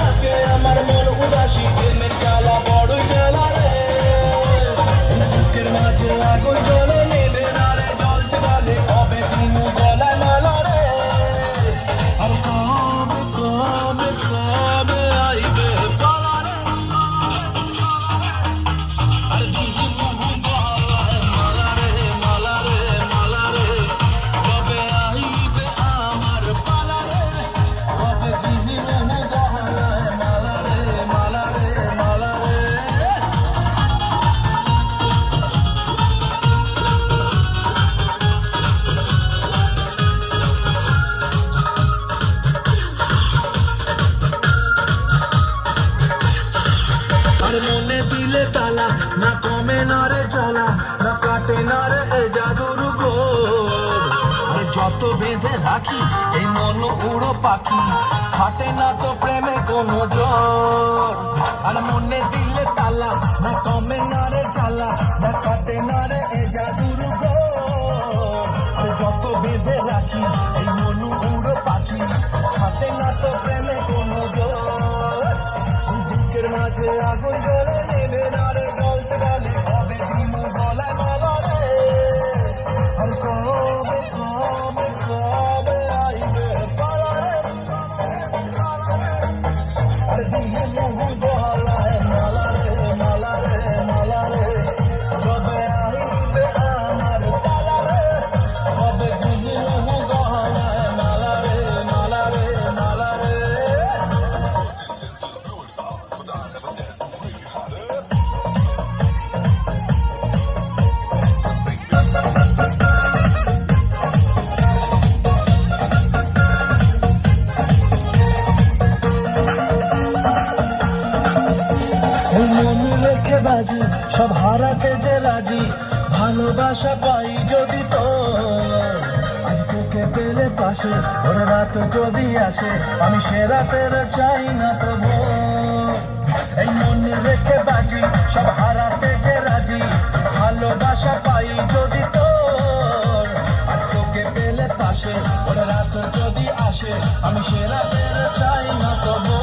থাকে আমার মন উদাসী প্রেমের জ্বালা বড়ই জ্বালা রে। বুকের মাঝে আগুন দিলে তালা, না কমে না রে জ্বালা, না কাটে না রে এ জাদুর গোল। যত বেঁধে রাখি, এই মন উড়ো পাখি, খাটে না তো প্রেমে কোনো জোর আর মনে দিলে তালা, না কমে না রে জ্বালা, না কাটে না রে এ জাদুর যত বেঁধে রাখি, এই মন উড়ো পাখি, খাটে না তো প্রেমে কোনো জোর বুকের মাঝে আগুন জ্বলে নেবে না রাজি সব হারাতে যে রাজি ভালোবাসা পাই যদি তো। আজ তোকে পেলে পাশে ওর রাত যদি আসে, আমি সে রাতের চাই না এই মনে রেখে বাজি, সব হারাতে যে রাজি ভালোবাসা পাই যদি তো। আজ তোকে পেলে পাশে ওর রাত যদি আসে, আমি সে রাতের চাই না তবু।